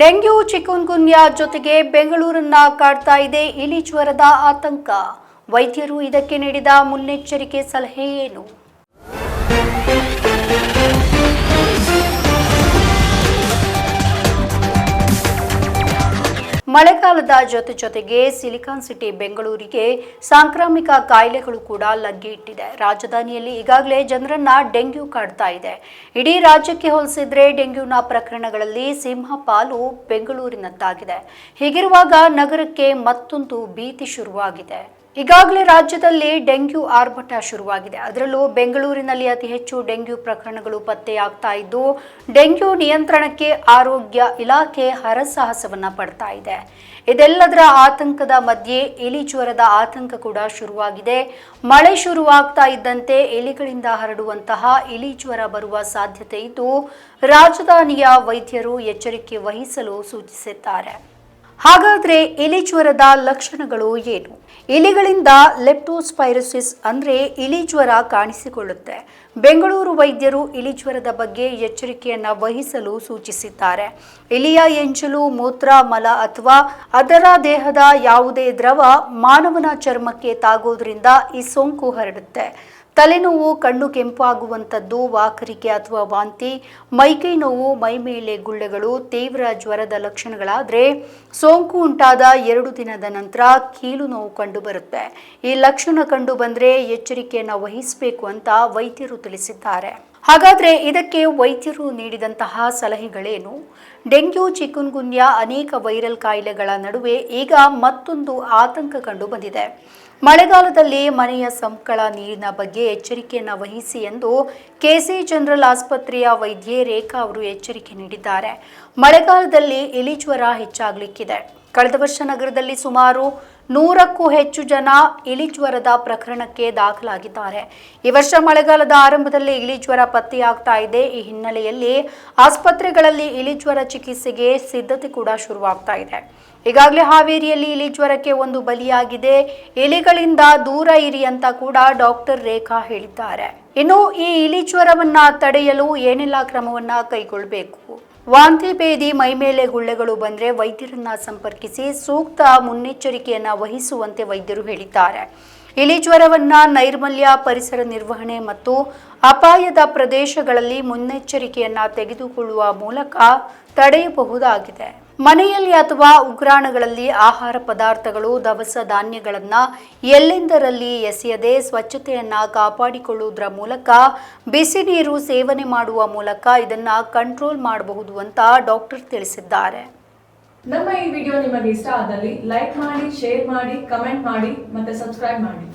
Dengue chikungunya ಜೊತೆಗೆ ಬೆಂಗಳೂರನ್ನ ಕಾಡ್ತಾ ಇದೆ ಇಲಿ ಜ್ವರದ ಆತಂಕ. ವೈದ್ಯರು ಇದಕ್ಕೆ ನೀಡಿದ ಮುನ್ನೆಚ್ಚರಿಕೆ ಸಲಹೆ ಏನು? ಮಳೆಗಾಲದ ಜೊತೆ ಜೊತೆಗೆ ಸಿಲಿಕಾನ್ ಸಿಟಿ ಬೆಂಗಳೂರಿಗೆ ಸಾಂಕ್ರಾಮಿಕ ಕಾಯಿಲೆಗಳು ಕೂಡ ಲಗ್ಗೆ ಇಟ್ಟಿದೆ. ರಾಜಧಾನಿಯಲ್ಲಿ ಈಗಾಗಲೇ ಜನರನ್ನ ಡೆಂಗ್ಯೂ ಕಾಡ್ತಾ ಇದೆ. ಇಡೀ ರಾಜ್ಯಕ್ಕೆ ಹೋಲಿಸಿದ್ರೆ ಡೆಂಗ್ಯೂನ ಪ್ರಕರಣಗಳಲ್ಲಿ ಸಿಂಹ ಪಾಲು ಬೆಂಗಳೂರಿನದ್ದಾಗಿದೆ. ಹೀಗಿರುವಾಗ ನಗರಕ್ಕೆ ಮತ್ತೊಂದು ಭೀತಿ ಶುರುವಾಗಿದೆ. ಈಗಾಗಲೇ ರಾಜ್ಯದಲ್ಲಿ ಡೆಂಗ್ಯೂ ಆರ್ಭಟ ಶುರುವಾಗಿದೆ. ಅದರಲ್ಲೂ ಬೆಂಗಳೂರಿನಲ್ಲಿ ಅತಿ ಹೆಚ್ಚು ಡೆಂಗ್ಯೂ ಪ್ರಕರಣಗಳು ಪತ್ತೆಯಾಗ್ತಾ ಇದ್ದು, ಡೆಂಗ್ಯೂ ನಿಯಂತ್ರಣಕ್ಕೆ ಆರೋಗ್ಯ ಇಲಾಖೆ ಹರಸಾಹಸವನ್ನ ಪಡ್ತಾ ಇದೆ. ಇದೆಲ್ಲದರ ಆತಂಕದ ಮಧ್ಯೆ ಇಲಿ ಜ್ವರದ ಆತಂಕ ಕೂಡ ಶುರುವಾಗಿದೆ. ಮಳೆ ಶುರುವಾಗ್ತಾ ಇದ್ದಂತೆ ಇಲಿಗಳಿಂದ ಹರಡುವಂತಹ ಇಲಿ ಜ್ವರ ಬರುವ ಸಾಧ್ಯತೆ ಇದ್ದು, ರಾಜಧಾನಿಯ ವೈದ್ಯರು ಎಚ್ಚರಿಕೆ ವಹಿಸಲು ಸೂಚಿಸಿದ್ದಾರೆ. ಹಾಗಾದ್ರೆ ಇಲಿ ಜ್ವರದ ಲಕ್ಷಣಗಳು ಏನು? ಇಲಿಗಳಿಂದ ಲೆಪ್ಟೋಸ್ಪೈರೋಸಿಸ್ ಅಂದ್ರೆ ಇಲಿ ಜ್ವರ ಕಾಣಿಸಿಕೊಳ್ಳುತ್ತೆ. ಬೆಂಗಳೂರು ವೈದ್ಯರು ಇಲಿ ಜ್ವರದ ಬಗ್ಗೆ ಎಚ್ಚರಿಕೆಯನ್ನ ವಹಿಸಲು ಸೂಚಿಸಿದ್ದಾರೆ. ಇಲಿಯ ಎಂಜಲು ಮೂತ್ರ, ಮಲ ಅಥವಾ ಅದರ ದೇಹದ ಯಾವುದೇ ದ್ರವ ಮಾನವನ ಚರ್ಮಕ್ಕೆ ತಾಗೋದ್ರಿಂದ ಈ ಸೋಂಕು ಹರಡುತ್ತೆ. ತಲೆನೋವು, ಕಣ್ಣು ಕೆಂಪಾಗುವಂಥದ್ದು, ವಾಕರಿಕೆ ಅಥವಾ ವಾಂತಿ, ಮೈಕೈ ನೋವು, ಮೈ ಮೇಲೆ ಗುಳ್ಳೆಗಳು, ತೀವ್ರ ಜ್ವರದ ಲಕ್ಷಣಗಳಾದರೆ ಸೋಂಕು ಉಂಟಾದ ಎರಡು ದಿನದ ನಂತರ ಕೀಲು ನೋವು ಕಂಡುಬರುತ್ತೆ ಈ ಲಕ್ಷಣ ಕಂಡು ಬಂದರೆ ಎಚ್ಚರಿಕೆಯನ್ನು ವಹಿಸಬೇಕು ಅಂತ ವೈದ್ಯರು ತಿಳಿಸಿದ್ದಾರೆ. ಹಾಗಾದರೆ ಇದಕ್ಕೆ ವೈದ್ಯರು ನೀಡಿದಂತಹ ಸಲಹೆಗಳೇನು? ಡೆಂಗ್ಯೂ, ಚಿಕುನ್ಗುನ್ಯಾ ಅನೇಕ ವೈರಲ್ ಕಾಯಿಲೆಗಳ ನಡುವೆ ಈಗ ಮತ್ತೊಂದು ಆತಂಕ ಕಂಡು ಬಂದಿದೆ. ಮಳೆಗಾಲದಲ್ಲಿ ಮನೆಯ ಸಂಕಳ ನೀರಿನ ಬಗ್ಗೆ ಎಚ್ಚರಿಕೆಯನ್ನು ವಹಿಸಿ ಎಂದು ಕೆಸಿ ಜನರಲ್ ಆಸ್ಪತ್ರೆಯ ವೈದ್ಯೆ ರೇಖಾ ಅವರು ಎಚ್ಚರಿಕೆ ನೀಡಿದ್ದಾರೆ. ಮಳೆಗಾಲದಲ್ಲಿ ಇಲಿಜ್ವರ ಹೆಚ್ಚಾಗಲಿಕ್ಕಿದೆ. ಕಳೆದ ವರ್ಷ ನಗರದಲ್ಲಿ ಸುಮಾರು ನೂರಕ್ಕೂ ಹೆಚ್ಚು ಜನ ಇಲಿಜ್ವರದ ಪ್ರಕರಣಕ್ಕೆ ದಾಖಲಾಗಿದ್ದಾರೆ. ಈ ವರ್ಷ ಮಳೆಗಾಲದ ಆರಂಭದಲ್ಲಿ ಇಲಿಜ್ವರ ಪತ್ತೆಯಾಗ್ತಾ ಇದೆ. ಈ ಹಿನ್ನೆಲೆಯಲ್ಲಿ ಆಸ್ಪತ್ರೆಗಳಲ್ಲಿ ಇಲಿಜ್ವರ ಚಿಕಿತ್ಸೆಗೆ ಸಿದ್ಧತೆ ಕೂಡ ಶುರುವಾಗ್ತಾ ಇದೆ. ಈಗಾಗಲೇ ಹಾವೇರಿಯಲ್ಲಿ ಇಲಿಜ್ವರಕ್ಕೆ ಒಂದು ಬಲಿಯಾಗಿದೆ. ಇಲಿಗಳಿಂದ ದೂರ ಇರಿ ಅಂತ ಕೂಡ ಡಾಕ್ಟರ್ ರೇಖಾ ಹೇಳಿದ್ದಾರೆ. ಇನ್ನು ಈ ಇಲಿ ಜ್ವರವನ್ನ ತಡೆಯಲು ಏನೆಲ್ಲ ಕ್ರಮವನ್ನ ಕೈಗೊಳ್ಳಬೇಕು? ವಾಂತಿ ಭೇದಿ ಮೈಮೇಲೆ ಗುಳ್ಳೆಗಳು ಬಂದರೆ ವೈದ್ಯರನ್ನ ಸಂಪರ್ಕಿಸಿ ಸೂಕ್ತ ಮುನ್ನೆಚ್ಚರಿಕೆಯನ್ನ ವಹಿಸುವಂತೆ ವೈದ್ಯರು ಹೇಳಿದ್ದಾರೆ. ಇಲಿ ಜ್ವರವನ್ನ ನೈರ್ಮಲ್ಯ ಪರಿಸರ ನಿರ್ವಹಣೆ ಮತ್ತು ಅಪಾಯದ ಪ್ರದೇಶಗಳಲ್ಲಿ ಮುನ್ನೆಚ್ಚರಿಕೆಯನ್ನ ತೆಗೆದುಕೊಳ್ಳುವ ಮೂಲಕ ತಡೆಯಬಹುದಾಗಿದೆ. ಮನೆಯಲ್ಲಿ ಅಥವಾ ಉಗ್ರಾಣಗಳಲ್ಲಿ ಆಹಾರ ಪದಾರ್ಥಗಳು, ದವಸ ಧಾನ್ಯಗಳನ್ನು ಎಲ್ಲೆಂದರಲ್ಲಿ ಎಸೆಯದೆ ಸ್ವಚ್ಛತೆಯನ್ನು ಕಾಪಾಡಿಕೊಳ್ಳುವುದರ ಮೂಲಕ, ಬಿಸಿ ನೀರು ಸೇವನೆ ಮಾಡುವ ಮೂಲಕ ಇದನ್ನು ಕಂಟ್ರೋಲ್ ಮಾಡಬಹುದು ಅಂತ ಡಾಕ್ಟರ್ ತಿಳಿಸಿದ್ದಾರೆ. ನಮ್ಮ ಈ ವಿಡಿಯೋ ನಿಮಗೆ ಇಷ್ಟ ಆದಲ್ಲಿ ಲೈಕ್ ಮಾಡಿ, ಶೇರ್ ಮಾಡಿ, ಕಮೆಂಟ್ ಮಾಡಿ ಮತ್ತೆ ಸಬ್ಸ್ಕ್ರೈಬ್ ಮಾಡಿ.